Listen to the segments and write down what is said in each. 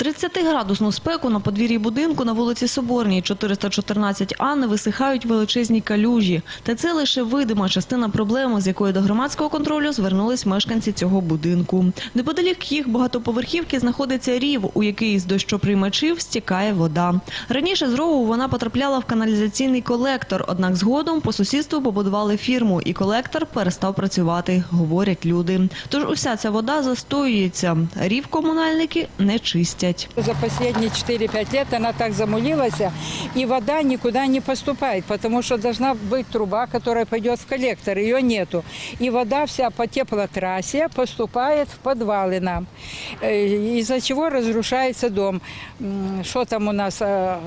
30-градусну спеку на подвір'ї будинку на вулиці Соборній 414А не висихають величезні калюжі. Та це лише видима частина проблеми, з якою до громадського контролю звернулись мешканці цього будинку. Неподалік їх багатоповерхівки знаходиться рів, у який з дощоприймачів стікає вода. Раніше з рову вона потрапляла в каналізаційний колектор, однак згодом по сусідству побудували фірму, і колектор перестав працювати, говорять люди. Тож уся ця вода застоюється. Рів комунальники не чистять. За последние 4-5 лет она так замулилась, и вода никуда не поступает, потому что должна быть труба, которая пойдет в коллектор, ее нету. И вода вся по теплотрассе поступает в подвалы нам, Э, из-за чего разрушается дом. Что там у нас? э,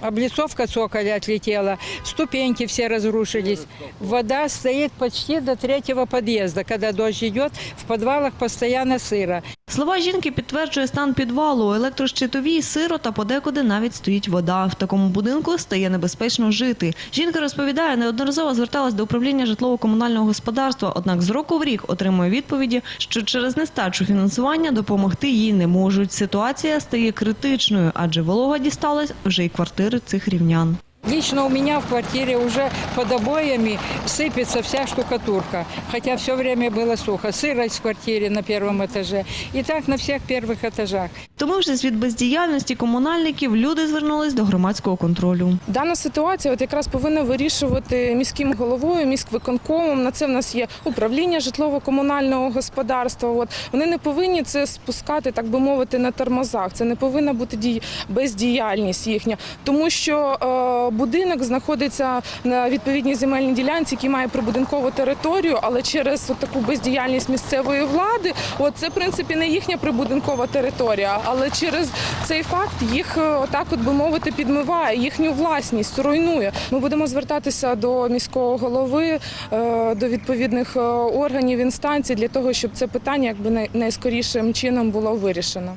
Облицовка цоколя отлетела, ступеньки все разрушились. Вода стоит почти до третьего подъезда. Когда дождь идет, в подвалах постоянно сыро. Слова жінки підтверджує стан підвалу. Електрощитові, сиро та подекуди навіть стоїть вода. В такому будинку стає небезпечно жити. Жінка розповідає, неодноразово зверталась до управління житлово-комунального господарства, однак з року в рік отримує відповіді, що через нестачу фінансування допомогти їй не можуть. Ситуація стає критичною, адже волога дісталась вже й квартири цих рівнян. Лично у меня в квартире уже под обоями сыпется вся штукатурка, хотя все время было сухо. Сырость в квартире на первом этаже. И так на всех первых этажах. Втомившись від бездіяльності комунальників, люди звернулись до громадського контролю. Дана ситуація от якраз повинна вирішувати міським головою, міськвиконкомом. На це в нас є управління житлово-комунального господарства. От вони не повинні це спускати, так би мовити, на тормозах. Це не повинна бути дій... бездіяльність їхня, тому що е, будинок знаходиться на відповідній земельній ділянці, який має прибудинкову територію, але через от таку бездіяльність місцевої влади, от це в принципі не їхня прибудинкова територія, але через цей факт їх е, отак, от би мовити, підмиває їхню власність, руйнує. Ми будемо звертатися до міського голови, е, до відповідних е, органів інстанцій для того, щоб це питання якби найскорішим чином було вирішено.